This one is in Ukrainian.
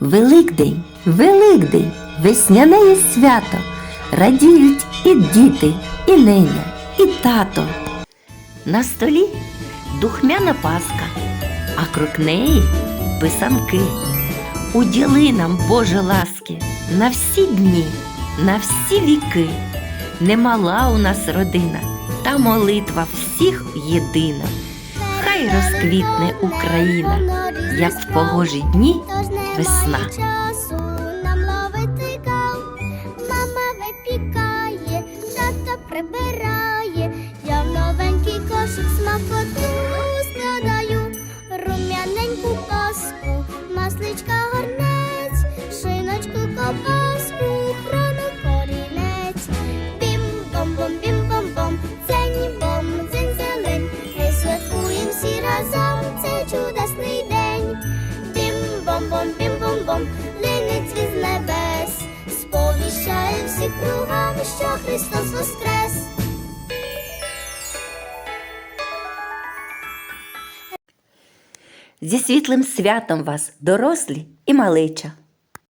Великдень, Великдень, весняне є свято. Радіють і діти, і неня, і тато. На столі духмяна паска, а крок неї писанки. Уділи нам, Боже ласки, на всі дні, на всі віки. Немала у нас родина, та молитва всіх єдина. Хай розквітне Україна, як в погожі дні весна. Нам ловити кал. Мама випікає, тато прибирає. Я новенький кошик смакоту складаю, рум'яненьку паску, масличка цей день. Бім-бом-бом, бім-бом-бом, линить з небес, сповіщає всіх кругом, що Христос воскрес. Зі світлим святом вас, дорослі і малеча.